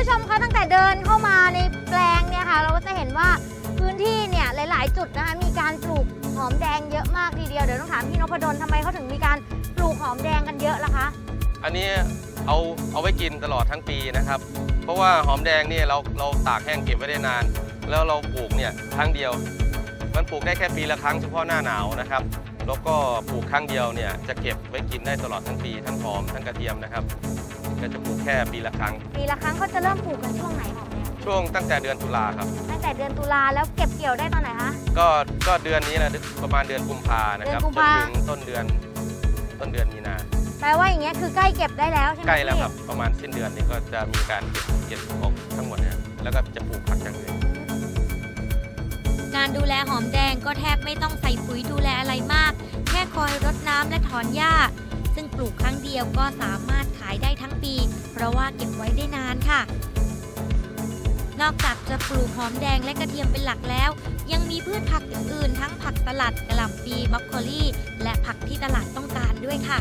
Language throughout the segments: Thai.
ู้ชมคะตั้งแต่เดินเข้ามาในแปลงเนี่ยค่ะ เราก็จะเห็นว่าพื้นที่เนี่ยหลาย ๆ จุดนะคะมีการปลูกหอมแดงเยอะมากทีเดียวเดี๋ยวต้องถามพี่นพดลทำไมเขาถึงมีการปลูกหอมแดงกันเยอะล่ะคะอันนี้เอาเอาไว้กินตลอดทั้งปีนะครับ เพราะว่าหอมแดงเนี่ยเราเราตากแห้งเก็บไว้ได้นาน แล้วเราปลูกเนี่ยครั้งเดียว มันปลูกได้แค่ปีละครั้งเฉพาะหน้าหนาวนะครับ แล้วก็ปลูกครั้งเดียวเนี่ยจะเก็บไว้กินได้ตลอดทั้งปีทั้งหอมทั้งกระเทียมนะครับก็จะปลูกแค่ปีละครั้ง ปีละครั้งเขาจะเริ่มปลูกกันช่วงไหนหอมแดงช่วงตั้งแต่เดือนตุลาครับ ตั้งแต่เดือนตุลาแล้วเก็บเกี่ยวได้ตอนไหนคะ ก็ก็เดือนนี้นะประมาณเดือนกุมภานะครับเดือนกุมจนภา ถึงต้นเดือนต้นเดือนมีนาแปลว่าอย่างเงี้ยคือใกล้เก็บได้แล้วใช่ไหมใกล้แล้วพี่ครับ ประมาณสิ้นเดือนนี้ก็จะมีการเก็บเก็บออกทั้งหมดเนี่ยแล้วก็จะปลูกผักอย่างอื่นการดูแลหอมแดงก็แทบไม่ต้องใส่ปุ๋ยดูแลอะไรมาก แค่คอยรดน้ำและถอนหญ้า ซึ่งปลูกครั้งเดียวก็สามารถขายได้ทั้งปี เพราะว่าเก็บไว้ได้นานค่ะ นอกจากจะปลูกหอมแดงและกระเทียมเป็นหลักแล้ว ยังมีพืชผักอื่นๆ ทั้งผักสลัดกระหล่ำปีบรอกโคลีและผักที่ตลาดต้องการด้วยค่ะ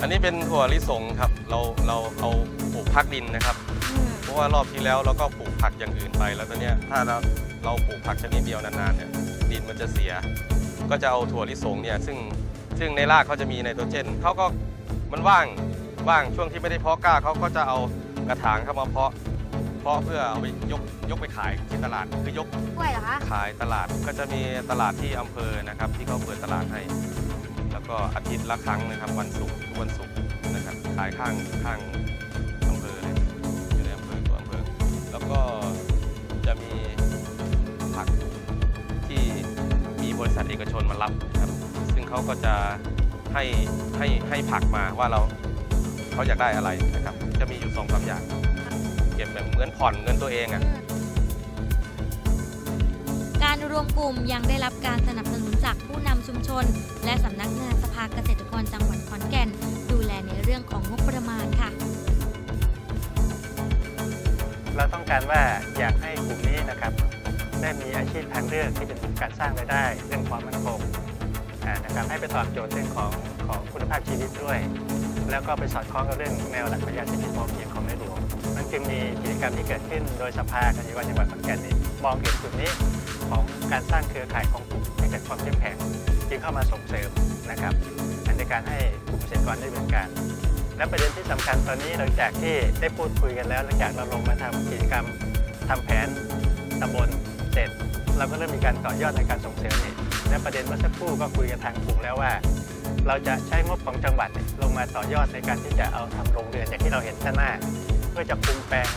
อันนี้เป็นถั่วลิสงครับ เราเราเอาปลูกพักดินนะครับอืมเพราะว่ารอบที่แล้วเราก็ปลูกผักอย่างอื่นไป แล้วตอนเนี้ยถ้าเราเราปลูกผักชนิดเดียวนานๆเนี่ยดินมันจะเสีย ก็จะเอาถั่วลิสงเนี่ยซึ่งซึ่งในรากเขาจะมีไนโตรเจนเขาก็มันว่างว่างช่วงที่ไม่ได้เพาะกล้าเขาก็จะเอากระถางเข้ามาเพาะ เพาะเพื่อเอาไปยกยกไปขายที่ตลาดคือยกกล้วยเหรอคะขายตลาดก็จะมีตลาดที่อำเภอนะครับ ที่เขาเปิดตลาดให้ แล้วก็อาทิตย์ละครั้งนะครับ วันศุกร์ทุกวันศุกร์นะครับขายข้างข้างอำเภอเลยอยู่ในอำเภอตัวอำเภอ แล้วก็จะมีผักที่มีบริษัทเอกชนมารับนะครับ ซึ่งเขาก็จะให้ให้ให้ผักมาว่าเราเขาอยากได้อะไรนะครับ จะมีอยู่สองสามอย่าง เก็บแบบเหมือนผ่อนเงินตัวเองอะ รวมกลุ่มยังได้รับการสนับสนุนจากผู้นำชุมชน และสำนักงานสภาเกษตรกรจังหวัดขอนแก่น ดูแลในเรื่องของงบประมาณค่ะ เราต้องการว่าอยากให้กลุ่มนี้นะครับ ได้มีอาชีพทางเลือกที่เป็นการสร้างรายได้เรื่องความมั่นคงนะครับให้ไปตอบโจทย์เรื่องของของคุณภาพชีวิตด้วย แล้วก็ไปสอดคล้องกับเรื่องแนวหลักปรัชญาเศรษฐกิจพอเพียงของในหลวงมันจึงมีกิจก รรมที่เกิดขึ้นโดยสภาการจังหวัดจังหวัดขอนแก่นนี่มองเห็นจุดนี้ของการสร้างเครือข่ายของกลุ่มให้เกิดความเข้มแข็งจึงเข้ามาส่งเสริมนะครับในการให้กลุ่มเกษตรกรได้ดำเนินการ และประเด็นที่สำคัญตอนนี้หลังจากที่ได้พูดคุยกันแล้วหลังจากเราลงมาทำกิจกรรมทำแผนตำบลเสร็จ เราก็เริ่มมีการต่อยอดในการส่งเสริมนี่และประเด็นเมื่อสักครู่ก็คุยกันทางกลุ่มแล้วว่า เราจะใช้งบของจังหวัดลงมาต่อยอดในการที่จะเอาทำโรงเรือนอย่างที่เราเห็นข้างหน้า พื่อจะปรุงแปลง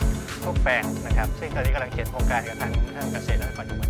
พวกแปลงนะครับ ซึ่งตอนนี้กำลังเขียนโครงการกับทางท่านเกษตรและกรจังหวัด